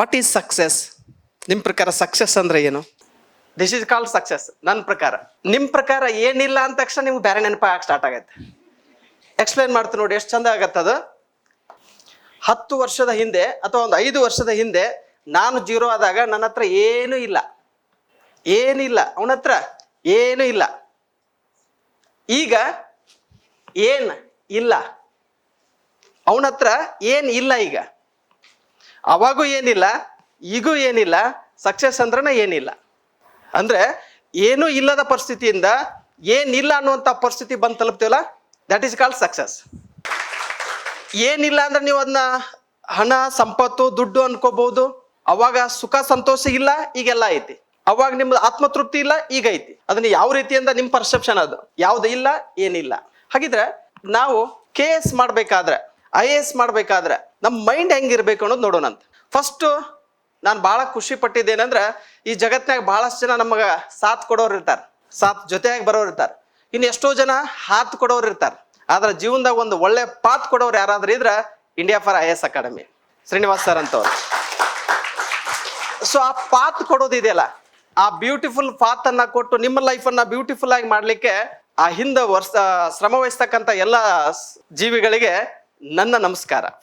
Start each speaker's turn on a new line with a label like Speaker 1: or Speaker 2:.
Speaker 1: What is success ನಿಮ್ಮ ಪ್ರಕಾರ success ಅಂದ್ರೆ ಏನು? ದಿಸ್ ಇಸ್ ಕಾಲ್ಡ್ ಸಕ್ಸಸ್ ನನ್ನ ಪ್ರಕಾರ. ನಿಮ್ಮ ಪ್ರಕಾರ ಏನಿಲ್ಲ ಅಂದ ತಕ್ಷಣ ನಿಮ್ಗೆ ಬೇರೆ ನೆನಪಾಗ ಸ್ಟಾರ್ಟ್ ಆಗತ್ತೆ ಎಕ್ಸ್ಪ್ಲೈನ್ ಮಾಡ್ತೀನಿ ನೋಡಿ, ಎಷ್ಟು ಚಂದ ಆಗತ್ತದು ಹತ್ತು ವರ್ಷದ ಹಿಂದೆ ಅಥವಾ ಒಂದು ಐದು ವರ್ಷದ ಹಿಂದೆ ನಾನು ಜೀರೋ ಆದಾಗ ನನ್ನ ಹತ್ರ ಏನೂ ಇಲ್ಲ. ಏನಿಲ್ಲ ಅವನ ಹತ್ರ ಏನೂ ಇಲ್ಲ. ಈಗ ಏನು ಇಲ್ಲ? ಅವನ ಹತ್ರ ಏನು ಇಲ್ಲ ಈಗ? ಅವಾಗೂ ಏನಿಲ್ಲ, ಈಗೂ ಏನಿಲ್ಲ ಸಕ್ಸಸ್ ಅಂದ್ರೆ ಏನಿಲ್ಲ. ಅಂದ್ರೆ ಏನೂ ಇಲ್ಲದ ಪರಿಸ್ಥಿತಿಯಿಂದ ಏನಿಲ್ಲ ಅನ್ನುವಂಥ ಪರಿಸ್ಥಿತಿ ಬಂದು ತಲುಪ್ತೀವಲ್ಲ? ದಟ್ ಈಸ್ ಕಾಲ್ಡ್ ಸಕ್ಸಸ್ ಏನಿಲ್ಲ ಅಂದ್ರೆ ನೀವು ಅದನ್ನ ಹಣ, ಸಂಪತ್ತು, ದುಡ್ಡು ಅನ್ಕೋಬಹುದು. ಅವಾಗ ಸುಖ, ಸಂತೋಷ ಇಲ್ಲ, ಈಗೆಲ್ಲ ಐತಿ. ಅವಾಗ ನಿಮ್ದು ಆತ್ಮತೃಪ್ತಿ ಇಲ್ಲ, ಈಗ ಐತಿ. ಅದನ್ನ ಯಾವ ರೀತಿಯಿಂದ ನಿಮ್ಮ ಪರ್ಸೆಪ್ಷನ್ ಅದು? ಯಾವ್ದು ಇಲ್ಲ, ಏನಿಲ್ಲ. ಹಾಗಿದ್ರೆ ನಾವು ಕೇಸ್ ಮಾಡಬೇಕಾದ್ರೆ ಮಾಡ್ಬೇಕಾದ್ರೆ ಐ ಎ ಎಸ್ ಮಾಡ್ಬೇಕಾದ್ರೆ ನಮ್ಮ ಮೈಂಡ್ ಹೆಂಗಿರ್ಬೇಕು ಅನ್ನೋದು ನೋಡೋಣಂತ ಫಸ್ಟು ನಾನು ಭಾಳ ಖುಷಿ ಪಟ್ಟಿದ್ದೇನೆಂದ್ರೆ ಈ ಜಗತ್ನಾಗ ಬಹಳಷ್ಟು ಜನ ನಮಗೆ ಸಾಥ್ ಕೊಡೋರು ಇರ್ತಾರೆ. ಸಾಥ್ ಜೊತೆಯಾಗಿ ಬರೋರು ಇರ್ತಾರೆ. ಇನ್ನು ಎಷ್ಟೋ ಜನ ಹಾತ್ ಕೊಡೋರು ಇರ್ತಾರೆ. ಆದ್ರೆ ಜೀವನದಾಗ ಒಂದು ಒಳ್ಳೆ ಪಾತ್ ಕೊಡೋರು ಯಾರಾದ್ರೂ ಇದ್ರೆ India for I S academy Srinivas sir ಅಂತವ್ರು. ಸೊ ಆ ಪಾತ್ ಕೊಡೋದಿದೆಯಲ್ಲ ಆ ಬ್ಯೂಟಿಫುಲ್ ಪಾತ್ ಅನ್ನ ಕೊಟ್ಟು ನಿಮ್ಮ ಲೈಫ್ ಅನ್ನ ಬ್ಯೂಟಿಫುಲ್ ಆಗಿ ಮಾಡ್ಲಿಕ್ಕೆ ಆ ಹಿಂದೆ ವರ್ಷ ಶ್ರಮ ವಹಿಸ್ತಕ್ಕಂಥ ಎಲ್ಲ ಜೀವಿಗಳಿಗೆ ನನ್ನ ನಮಸ್ಕಾರ.